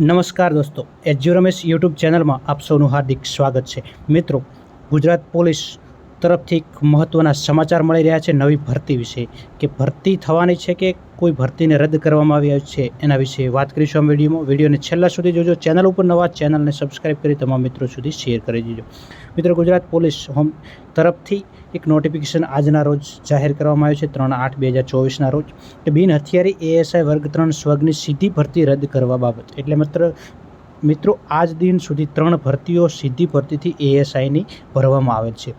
નમસ્કાર દોસ્તો એજ્યુ રમેશ યુટ્યુબ ચેનલમાં આપ સૌનું હાર્દિક સ્વાગત છે. મિત્રો, ગુજરાત પોલીસ તરફથી એક મહત્ત્વના સમાચાર મળી રહ્યા છે નવી ભરતી વિશે. કે ભરતી થવાની છે કે કોઈ ભરતીને રદ કરવામાં આવી છે એના વિશે વાત કરીશું આ વિડીયોમાં. વિડીયોને છેલ્લા સુધી જોજો. ચેનલ ઉપર નવા ચેનલને સબસ્ક્રાઇબ કરી તમામ મિત્રો સુધી શેર કરી દેજો. મિત્રો, ગુજરાત પોલીસ હોમ તરફથી એક નોટિફિકેશન આજના રોજ જાહેર કરવામાં આવ્યું છે, ત્રણ આઠ બે હજાર ચોવીસના રોજ. કે બિન હથિયારી એએસઆઈ વર્ગ ત્રણ સ્વર્ગની સીધી ભરતી રદ કરવા બાબત. એટલે માત્ર મિત્રો, આજ દિન સુધી ત્રણ ભરતીઓ સીધી ભરતીથી એએસઆઈની ભરવામાં આવેલ છે.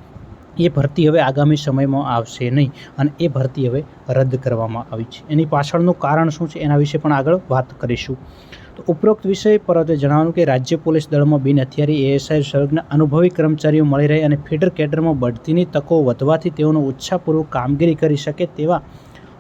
એ ભરતી હવે આગામી સમયમાં આવશે નહીં અને એ ભરતી હવે રદ કરવામાં આવી છે. એની પાછળનું કારણ શું છે એના વિશે પણ આગળ વાત કરીશું. તો ઉપરોક્ત વિષય પર તે જણાવવાનું કે રાજ્ય પોલીસ દળમાં બિન હથિયારી, એએસઆઈ સર્ગના અનુભવી કર્મચારીઓ મળી રહે અને ફીડર કેડરમાં બઢતીની તકો વધવાથી તેઓનો ઉત્સાહપૂર્વક કામગીરી કરી શકે તેવા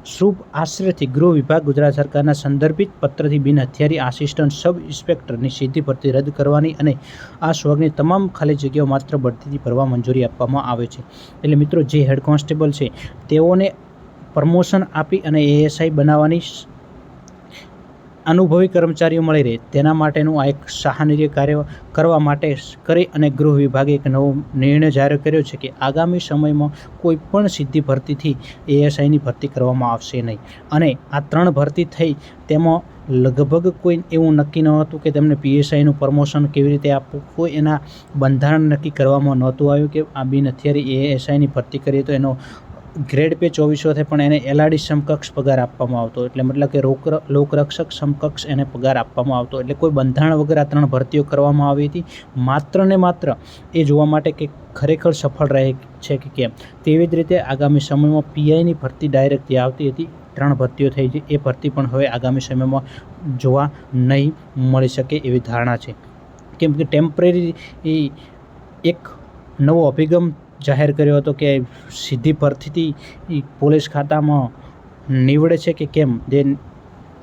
શુભ આશ્રયથી ગૃહ વિભાગ ગુજરાત સરકારના સંદર્ભિત પત્રથી બિન હથિયારી આસિસ્ટન્ટ સબ ઇન્સ્પેક્ટરની સીધી ભરતી રદ કરવાની અને આ સ્વર્ગની તમામ ખાલી જગ્યાઓ માત્ર બઢતીથી ભરવા મંજૂરી આપવામાં આવે છે. એટલે મિત્રો, જે હેડ કોન્સ્ટેબલ છે, તેઓને પ્રમોશન આપી અને એએસઆઈ બનાવવાની અનુભવી કર્મચારીઓ મળી રહે. તેના માટેનું આ એક સહાનીય કાર્ય કરવા માટે કરી અને ગૃહ વિભાગે એક નવો નિર્ણય જાહેર કર્યો છે કે આગામી સમયમાં કોઈ પણ સીધી ભરતીથી એએસઆઈની ભરતી કરવામાં આવશે નહીં. અને આ ત્રણ ભરતી થઈ તેમાં લગભગ કોઈ એવું નક્કી ન હતું કે તેમને પીએસઆઈનું પ્રમોશન કેવી રીતે આપવું. કોઈ એના બંધારણ નક્કી કરવામાં નહોતું આવ્યું કે આ બિન અત્યારે એએસઆઈની ભરતી કરીએ તો એનો ગ્રેડ પે ચોવીસો થાય પણ એને એલઆરડી સમકક્ષ પગાર આપવામાં આવતો. એટલે મતલબ કે રોક લોકરક્ષક સમકક્ષ એને પગાર આપવામાં આવતો. એટલે કોઈ બંધારણ વગર આ ત્રણ ભરતીઓ કરવામાં આવી હતી. માત્ર ને માત્ર એ જોવા માટે કે ખરેખર સફળ રહે છે કે કેમ? તેવી જ રીતે આગામી સમયમાં પીઆઈની ભરતી ડાયરેક્ટ જે આવતી હતી. ત્રણ ભરતીઓ થઈ છે. એ ભરતી પણ હવે આગામી સમયમાં જોવા નહીં મળી શકે એવી ધારણા છે. કેમ કે ટેમ્પરરી એક નવો અભિગમ જાહેર કર્યો હતો કે સીધી ભરતીથી પોલીસ ખાતામાં નીવડે છે કે કેમ? જે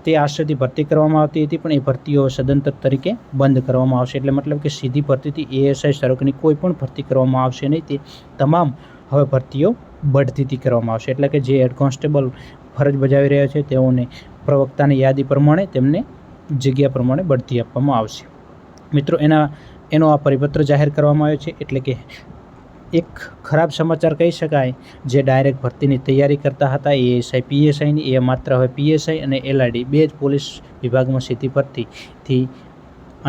તે આશ્રયથી ભરતી કરવામાં આવતી હતી, પણ એ ભરતીઓ સદંતર તરીકે બંધ કરવામાં આવશે. એટલે મતલબ કે સીધી ભરતીથી એએસઆઈ સર્કની કોઈ પણ ભરતી કરવામાં આવશે નહીં. તે તમામ હવે ભરતીઓ બઢતીથી કરવામાં આવશે. એટલે કે જે હેડ કોન્સ્ટેબલ ફરજ બજાવી રહ્યા છે, તેઓને પ્રવક્તાની યાદી પ્રમાણે તેમને જગ્યા પ્રમાણે બઢતી આપવામાં આવશે. મિત્રો, એના, એનો આ પરિપત્ર જાહેર કરવામાં આવ્યો છે. એટલે કે એક ખરાબ સમાચાર કહી શકાય. જે ડાયરેક્ટ ભરતીની તૈયારી કરતા હતા. એએસઆઈ પીએસઆઈની એ માત્ર હવે પીએસઆઈ અને એલઆઈડી બે જ પોલીસ વિભાગમાં સીધી ભરતીથી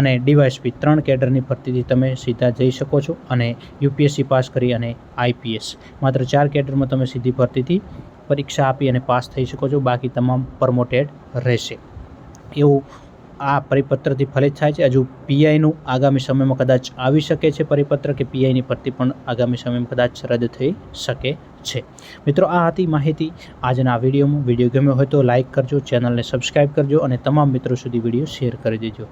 અને ડીવાયસપી ત્રણ કેડરની ભરતીથી તમે સીધા જઈ શકો છો અને યુપીએસસી પાસ કરી અને આઈપીએસ માત્ર ચાર કેડરમાં તમે સીધી ભરતીથી પરીક્ષા આપી અને પાસ થઈ શકો છો. બાકી તમામ પ્રમોટેડ રહેશે. એવું આ પરિપત્રથી ફલિત થાય છે. હજુ પીઆઈનું આગામી સમયમાં કદાચ આવી શકે છે પરિપત્ર કે પીઆઈની ભરતી પણ આગામી સમયમાં કદાચ રદ થઈ શકે છે. મિત્રો, આ હતી માહિતી આજના વિડીયોમાં. વીડિયો ગમ્યો હોય તો લાઇક કરજો, ચેનલને સબસ્ક્રાઈબ કરજો અને તમામ મિત્રો સુધી વીડિયો શેર કરી દેજો.